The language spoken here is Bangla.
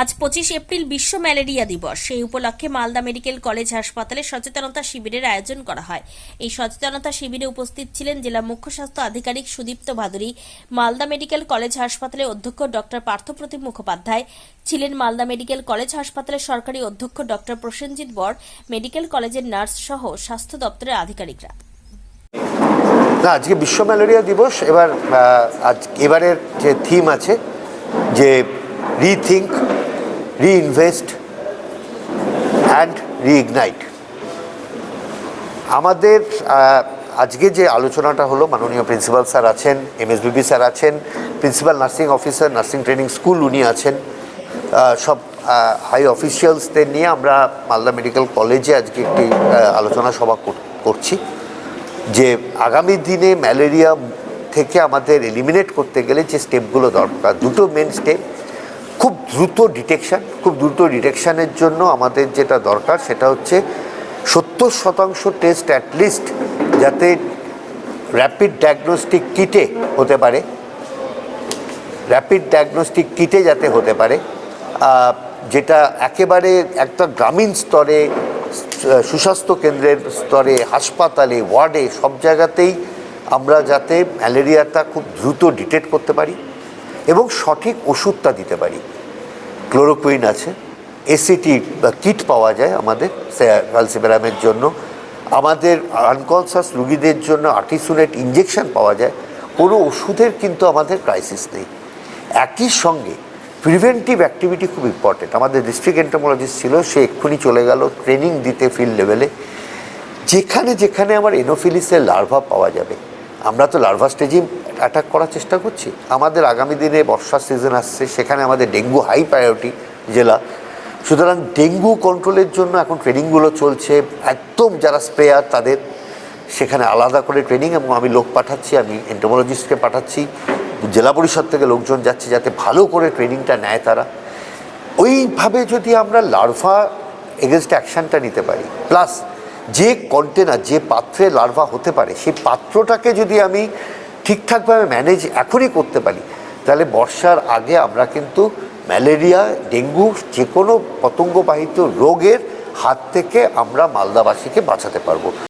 আজ পঁচিশ এপ্রিল বিশ্ব ম্যালেরিয়া দিবস। সেই উপলক্ষে মালদা মেডিকেল কলেজ হাসপাতালে সচেতনতা শিবিরের আয়োজন করা হয়। এই সচেতনতা শিবিরে উপস্থিত ছিলেন জেলা মুখ্য স্বাস্থ্য আধিকারিক সুদীপ্ত ভাদুরী, মালদা মেডিকেল কলেজ হাসপাতালের অধ্যক্ষ ডক্টর পার্থপ্রতিম মুখোপাধ্যায়, ছিলেন মালদা মেডিকেল কলেজ হাসপাতালের সরকারি অধ্যক্ষ ডক্টর প্রসেনজিৎ বর মেডিকেল কলেজের নার্স সহ স্বাস্থ্য দপ্তরের আধিকারিকরা। না, আজকে বিশ্ব ম্যালেরিয়া দিবস। এবার আজ এবারের যে থিম আছে, যে রিথিঙ্ক রিইনভেস্ট অ্যান্ড রিইগনাইট আমাদের আজকে যে আলোচনাটা হলো, মাননীয় প্রিন্সিপাল স্যার আছেন এম এস এমএসবিবি স্যার আছেন, principal nursing officer, nursing training school উনি আছেন সব হাই অফিসিয়ালসদের নিয়ে আমরা মালদা মেডিকেল কলেজে আজকে একটি আলোচনা সভা কর- করছি, যে আগামী দিনে ম্যালেরিয়া থেকে আমাদের এলিমিনেট করতে গেলে যে স্টেপগুলো দরকার, দুটো মেন স্টেপ খুব দ্রুত ডিটেকশান খুব দ্রুত ডিটেকশানের জন্য আমাদের যেটা দরকার সেটা হচ্ছে সত্তর শতাংশ টেস্ট অ্যাটলিস্ট যাতে র্যাপিড ডায়াগনস্টিক কিটে হতে পারে। র্যাপিড ডায়াগনস্টিক কিটে যাতে হতে পারে। যেটা একেবারে একটা গ্রামীণ স্তরে, সুস্বাস্থ্য কেন্দ্রের স্তরে, হাসপাতালে, ওয়ার্ডে, সব জায়গাতেই আমরা যাতে ম্যালেরিয়াটা খুব দ্রুত ডিটেক্ট করতে পারি। এবং সঠিক ওষুধটা দিতে পারি। ক্লোরোকুইন আছে এসিটি বা কিট পাওয়া যায় আমাদের ক্যালসিমেরামের জন্য। আমাদের আনকনসাস রুগীদের জন্য আর্টিসুনেট ইঞ্জেকশন পাওয়া যায়। কোনো ওষুধের কিন্তু আমাদের ক্রাইসিস নেই। একই সঙ্গে প্রিভেন্টিভ অ্যাক্টিভিটি খুব ইম্পর্টেন্ট। আমাদের ডিস্ট্রিক্ট এন্টোমোলজিস্ট ছিল, সে এক্ষুনি চলে গেল ট্রেনিং দিতে ফিল্ড লেভেলে। যেখানে যেখানে আমার এনোফিলিসের লার্ভা পাওয়া যাবে। আমরা তো লার্ভা স্টেজে অ্যাটাক করার চেষ্টা করছি। আমাদের আগামী দিনে বর্ষার সিজন আসছে, সেখানে আমাদের ডেঙ্গু হাই প্রায়োরিটি জেলা। সুতরাং ডেঙ্গু কন্ট্রোলের জন্য এখন ট্রেনিংগুলো চলছে। একদম যারা স্প্রেয়ার তাদের সেখানে আলাদা করে ট্রেনিং এবং আমি লোক পাঠাচ্ছি, আমি এন্টোমোলজিস্টকে পাঠাচ্ছি, জেলা পরিষদ থেকে লোকজন যাচ্ছে যাতে ভালো করে ট্রেনিংটা নেয় তারা। ওইভাবে যদি আমরা লার্ভা এগেনস্ট অ্যাকশনটা নিতে পারি প্লাস যে কন্টেনার যে পাত্রে লার্ভা হতে পারে, সেই পাত্রটাকে যদি আমি ঠিকঠাকভাবে ম্যানেজ এখনই করতে পারি, তাহলে বর্ষার আগে আমরা কিন্তু ম্যালেরিয়া ডেঙ্গু যে কোনো পতঙ্গবাহিত রোগের হাত থেকে আমরা মালদাবাসীকে বাঁচাতে পারব।